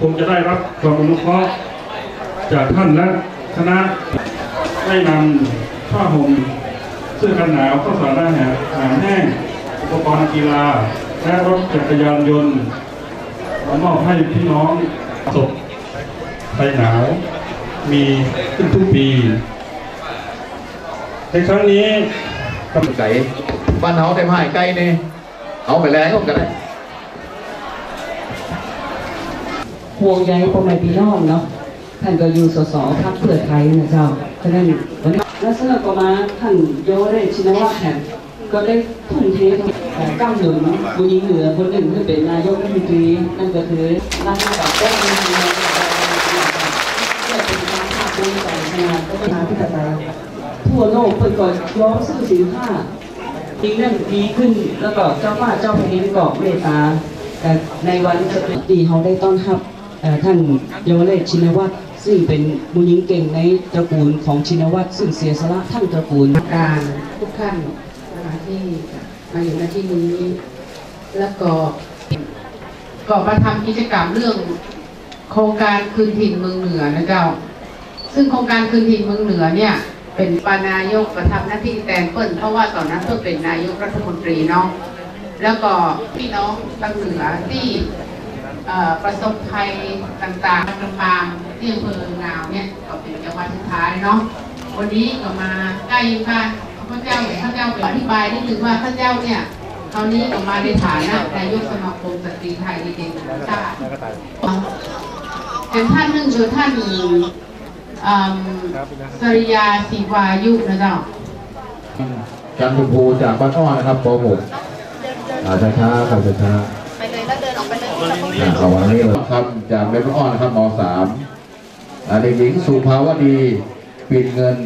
คงจะได้รับความอนุเคราะห์จากท่านและคณะได้นำผ้าห่มเสื้อกันหนาวข้าวสารอาหารอาหารแห้งอุปกรณ์กีฬา และรถจักรยานยนต์มามอบให้พี่น้องประสบภัยหนาว มีขึ้นทุกปี ในครั้งนี้ไก่บ้านเฮาเต็มให้ไก่นี่เอาไปแล้วก็ได้ ห่วงใยพ่อแม่พี่น้องเนาะท่านก็อยู่สสพรรคเพื่อไทยนะเจ้าฉะนั้นวันนี้แล้วเสนอก็มาท่านโยเรชินวัตรแห่งก็ได้ทุ่มเทก้าวหนุนผู้หญิงเหนือคนหนึ่งที่เป็นนายกรัฐมนตรีนั่นก็คือนางแบบแก้วมีเงินเพื่อเป็นความภาคภูมิใจขนาดก็เป็นมาที่ปไตยทั่วโลกเพิ่นก็ย้อมซื้อสินค้าจริงนั่นดีขึ้นแล้วก็เจ้าว่าเจ้าแผ่นดินก็เมตตาแต่ในวันจะเป็นปีเขาได้ต้อนรับ ท่านเยาวเลศชินวัตรซึ่งเป็นผู้หญิงเก่งในตระกูลของชินวัตรซึ่งเสียสละทั้งตระกูลการทุกท่านนะคะที่มาอยู่ในที่นี้แล้วก็ก็มาทำกิจกรรมเรื่องโครงการคืนถิ่นเมืองเหนือนะเจ้า ซึ่งโครงการคืนถิ่นเมืองเหนือเนี่ยเป็นปานายกประทับหน้าที่แทนเปิ้ลเพราะว่าตอนนั้นเพิ่งเป็นนายกรัฐมนตรีเนาะแล้วก็พี่น้องทางเหนือที่ ประสบภัยต่างๆลำปางที่อำเภองาวเนี่ยก็เป็นจังหวัดสุดท้ายเนาะวันนี้ก็มาใกล้ค่ะพระเจ้าพระเจ้าไปอธิบายนิดนึงว่าพระเจ้าเนี่ยคราวนี้ก็มาในฐานะนายกสมาคมสตรีไทยดีเด่นแห่งชาติแต่ท่านหนึ่งคือท่านอืมสริยาศิวายุนะเจ้าจันทภูจากบ้านอ้อนะครับป .6 อาช้าช้าครับช้าช้าๆไปเลยแล้ว นออกไปเลยอ่าขอวันนี้ครับจากเบบอ้อนะครับม .3 เด็กหญิงสุภาวดีปิดเงิน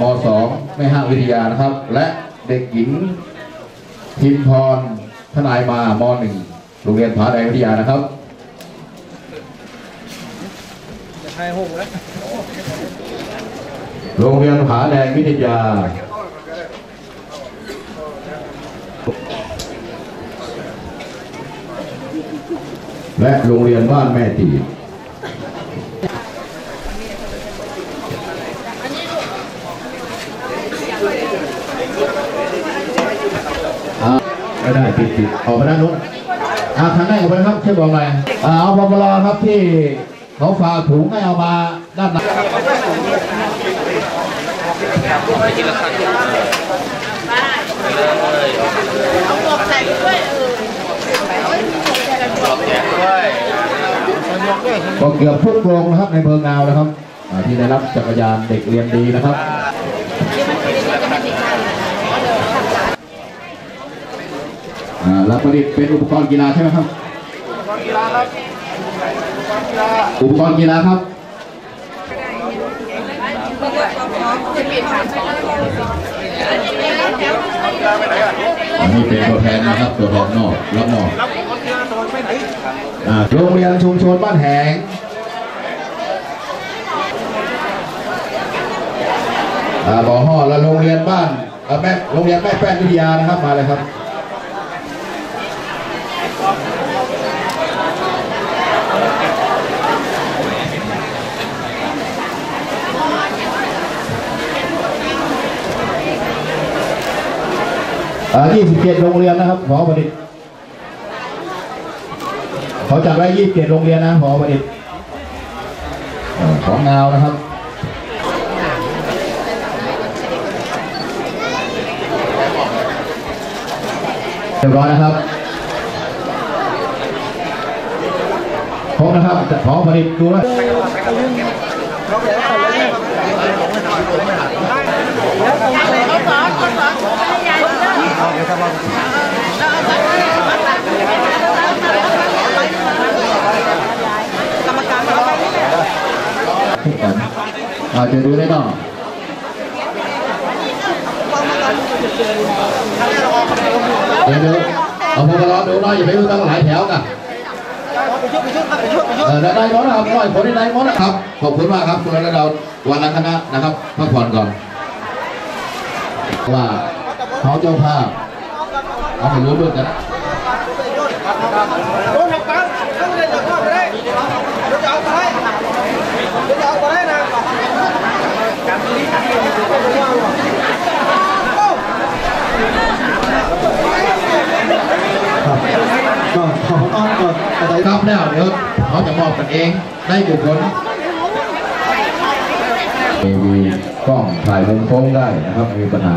ม .2 แม่ห้างวิทยานะครับ และเด็กหญิงพิมพรทนายมาม .1 โรงเรียนผาแดงวิทยานะครับโรงเรียนผาแดงวิทยา และโรงเรียนบ้านแม่ตีอ่าไม่ได้ปิดปิดออกไปด้านนู้นอ่าทางไหนออกไปครับช่วยบอกหน่อยอ่าเอาพบลครับที่เขาฝากถุงให้เอามาด้านในเอาหมวกใส่ด้วยเออ ก็เกือบทุกโรงนะครับในเมืองนาวนะครับอ่าที่ได้รับจักรยานเด็กเรียนดีนะครับอ่ารับประดิษฐ์เป็นอุปกรณ์กีฬาใช่ไหมครับ อุปกรณ์กีฬาครับอันนี้เป็นตัวแทนนะครับ ตัวแทนนอกรับนอกอ่า โรงเรียนชุมชนบ้านแหงอ่อห่อและโรงเรียนบ้านแม่โรงเรียนแม่แป้นวิทยานะครับมาเลยครับอ่า27โรงเรียนนะครับหอประดิษฐ์ เขาจัดไว้27โรงเรียนนะหอประดิษฐ์ของเงานะครับเรียบร้อยนะครับครบนะครับหอประดิษฐ์ดูนะ เขาสอนเขาสอนให้ยายเลิก อาจจะดูได้เนาะเดี๋ยวดูเอาพวกเราดูหน่อยอย่าไปดูตั้งหลายแถวกันเออได้หมดนะครับร้อยคนได้หมดนะครับ ขอบคุณมากครับคุณระดาวันนัคณะนะครับพักผ่อนก่อน ว่าเขาเจ้าภาพเอาไปรู้ด้วยกันโดนหักปังต้องเล่นแบบนั้นเลยรถจะเอาไป องกลุ่มครับแล้วเดี๋ยวเขาจะมอบกันเองได้บุคคลมีกล้องถ่ายมุมโค้งได้นะครับมีปัญหา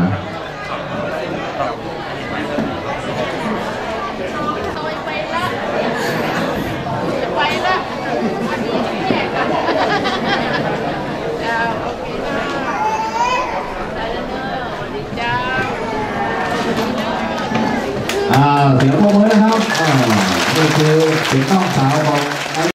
ไปละวันนี้แม่กันเจ้าเคนะได้แล้วเนอะสวัสดีเจ้าอ่าเสียงปรบมือ นะครับ